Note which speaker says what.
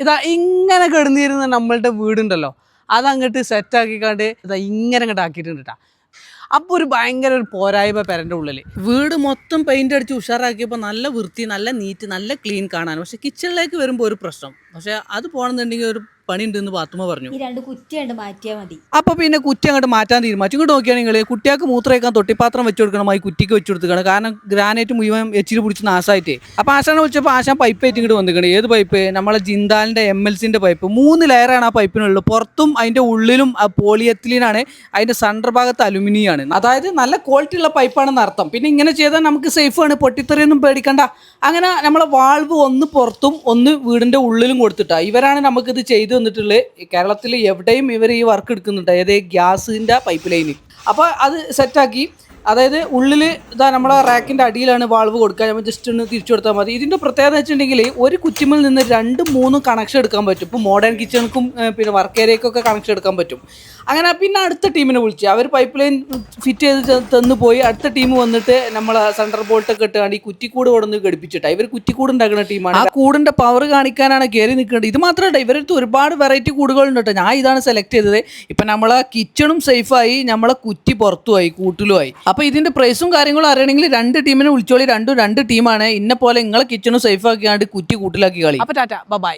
Speaker 1: ഇതാ ഇങ്ങനെ കിടന്നിരുന്ന നമ്മളുടെ വീടുണ്ടല്ലോ. അതങ്ങോട്ട് സെറ്റാക്കിക്കാണ്ട് ഇതാ ഇങ്ങനെ അങ്ങോട്ട് ആക്കിയിട്ടുണ്ട് കേട്ടോ അപ്പോൾ ഒരു ഭയങ്കര ഒരു പോരായ്മ പെരന്റെ ഉള്ളിൽ വീട് മൊത്തം പെയിന്റ് അടിച്ച് ഉഷാറാക്കിയപ്പോൾ നല്ല വൃത്തി നല്ല നീറ്റ് നല്ല ക്ലീൻ കാണാൻ പക്ഷേ കിച്ചണിലേക്ക് വരുമ്പോൾ ഒരു പ്രശ്നം. പക്ഷേ അത് പോകണമെന്നുണ്ടെങ്കിൽ ഒരു പണി ഉണ്ടെന്ന് പാത്തുമ്മ പറഞ്ഞു.
Speaker 2: ഈ രണ്ട് അങ്ങോട്ട് മാറ്റിയാൽ മതി.
Speaker 1: അപ്പൊ പിന്നെ കുറ്റി അങ്ങോട്ട് മാറ്റാൻ തീരുമാനിച്ചു. ഇങ്ങോട്ട് നോക്കിയാണെങ്കിൽ കുട്ടിയാൾക്ക് മൂത്രയ്ക്കാൻ തൊട്ടിപ്പാത്രം വെച്ച് കൊടുക്കണം ഈ കുറ്റിക്ക് വെച്ച് കൊടുക്കണം കാരണം ഗ്രാനൈറ്റ് മുഴുവൻ എച്ചിരി പിടിച്ച് നാശമായിട്ട് അപ്പൊ ആശാനെ വിളിച്ചപ്പോൾ ആശാൻ പൈപ്പ് ആയിട്ട് ഇങ്ങോട്ട് വന്നിക്കണം. ഏത് പൈപ്പ് നമ്മളെ ജിന്താലിന്റെ എം എൽ സിന്റെ പൈപ്പ് മൂന്ന് ലെയറാണ് ആ പൈപ്പിനുള്ളത് പുറത്തും അതിന്റെ ഉള്ളിലും പോളിയത്തിലിനാണ് അതിന്റെ സെൻട്രർ ഭാഗത്ത് അലുമിനിയം അതായത് നല്ല ക്വാളിറ്റി ഉള്ള പൈപ്പാണെന്ന് അർത്ഥം. പിന്നെ ഇങ്ങനെ ചെയ്താൽ നമുക്ക് സേഫ് ആണ്. പൊട്ടിത്തെറിയൊന്നും പേടിക്കണ്ട. അങ്ങനെ നമ്മളെ വാൾവ് ഒന്ന് പുറത്തും ഒന്ന് വീടിന്റെ ഉള്ളിലും കൊടുത്തിട്ട. ഇവരാണ് നമുക്കിത് ചെയ്തു തന്നിട്ടുള്ളത് കേരളത്തിൽ എവിടെയും ഇവർ ഈ വർക്ക് എടുക്കുന്നുണ്ട്. അതായത് ഗ്യാസിന്റെ പൈപ്പ് ലൈന് അപ്പോൾ അത് സെറ്റാക്കി അതായത് ഉള്ളിൽ ഇതാ നമ്മുടെ റാക്കിന്റെ അടിയിലാണ് വാൾവ് കൊടുക്കുക. നമ്മൾ ജസ്റ്റ് ഒന്ന് തിരിച്ചു കൊടുത്താൽ മതി. ഇതിന്റെ പ്രത്യേകത വെച്ചിട്ടുണ്ടെങ്കിൽ ഒരു കുറ്റിമിൽ നിന്ന് രണ്ട് മൂന്ന് കണക്ഷൻ എടുക്കാൻ പറ്റും. ഇപ്പോൾ മോഡേൺ കിച്ചണക്കും പിന്നെ വർക്ക് ഏരിയക്കൊക്കെ കണക്ഷൻ എടുക്കാൻ പറ്റും. അങ്ങനെ പിന്നെ അടുത്ത ടീമിനെ വിളിച്ചു. അവർ പൈപ്പ് ലൈൻ ഫിറ്റ് ചെയ്ത് തന്നു പോയി. അടുത്ത ടീം വന്നിട്ട് നമ്മൾ സെൻട്രൽ ബോൾട്ടൊക്കെ ഇട്ടുകൊണ്ട് ഈ കുറ്റിക്കൂട് കൊടുന്ന് ഘടിപ്പിച്ചിട്ടാണ് ഇവർ കുറ്റിക്കൂട് ഉണ്ടാക്കുന്ന ടീമാണ് ആ കൂടിന്റെ പവർ കാണിക്കാനാണ് കയറി നിൽക്കുന്നത് ഇത് മാത്രമല്ല ഇവരടുത്ത് ഒരുപാട് വെറൈറ്റി കൂടുകളുണ്ട് കേട്ടോ ഞാൻ ഇതാണ് സെലക്ട് ചെയ്തത്. ഇപ്പം നമ്മളെ കിച്ചണും സേഫായി നമ്മളെ കുറ്റി പുറത്തുമായി കൂട്ടിലുമായി. അപ്പോൾ ഇതിന്റെ പ്രൈസും കാര്യങ്ങളും അറിയണമെങ്കിൽ രണ്ട് ടീമിനെ വിളിച്ചോളി. രണ്ടും രണ്ട് ടീമാണ് ഇന്നെ പോലെ നിങ്ങളെ കിച്ചണും സേഫ് ആക്കിയാണ്ട് കുറ്റി കൂട്ടിലാക്കി കളി. അപ്പോൾ ടാറ്റ ബൈ